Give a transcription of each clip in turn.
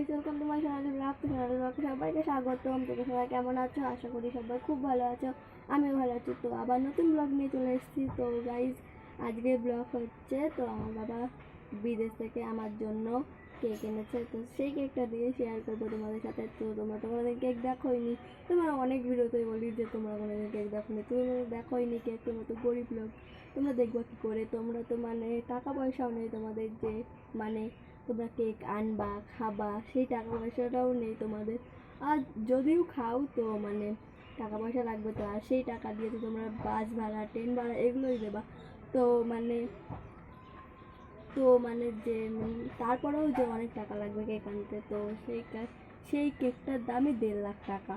Guys welcome my channel blog তো channel ব্লগে সবাইকে স্বাগতম তোকে সবাই কেমন আছো? আশা করি সবাই খুব ভালো আছো, আমিও ভালো আছি। তো আবার নতুন ব্লগ নিয়ে চলে এসেছি। তো গাইস আজকে ব্লগ হচ্ছে, তো আমার বাবা বিদেশ থেকে আমার জন্য কেক এনেছে। তো সেই কেকটা দিয়ে শেয়ার করব তোমাদের সাথে। তো তোমরা তো কোনোদিন কেক দেখোইনি। তোমরা অনেক ভিডিওতেই বলি যে তোমরা কোনোদিন কেক দেখোনি। তুমি দেখোইনি কেক তোমরা তো গরিব লোক। তোমরা দেখব কী করে? তোমরা তো মানে টাকা পয়সাও নেই তোমাদের যে মানে তোমরা কেক আনবা, খাবা, সেই টাকা পয়সাটাও নেই তোমাদের। আর যদিও খাও তো মানে টাকা পয়সা লাগবে তো, আর সেই টাকা দিয়ে তো তোমরা বাস ভাড়া, ট্রেন ভাড়া এগুলোই দেবা। তো মানে তো মানে যে তারপরেও যে অনেক টাকা লাগবে কেক আনতে, তো সেই সেই কেকটার দামই দেড় লাখ টাকা।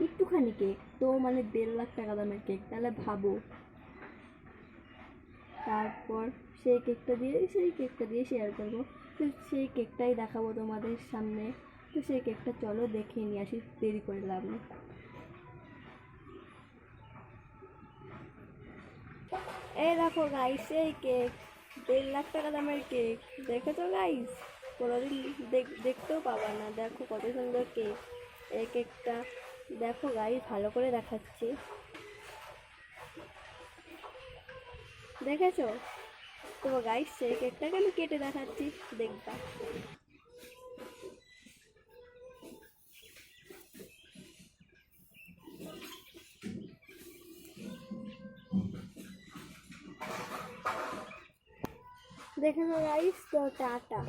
একটুখানি কেক, তো মানে দেড় লাখ টাকা দামের কেক, তাহলে ভাবো। তারপর সেই কেকটা দিয়ে, সেই কেকটা দিয়ে শেয়ার করব। তো সেই কেকটাই দেখাবো তোমাদের সামনে। তো সেই কেকটা চলো দেখে নিয়ে আসি, দেরি করে লাভ নেই। এই দেখো গাইস এই কেক, দেড় লাখ টাকা দামের কেক। দেখেছ গাইস কোনোদিন দেখ- দেখতেও পাবা না। দেখো কত সুন্দর কেক। এই কেকটা দেখো গাইস ভালো করে দেখাচ্ছি। দেখেছ? তো গাইস সেই কেকটাকে আমি কেটে দেখাচ্ছি দেখবা। দেখে নাও গাইস তো টাটা।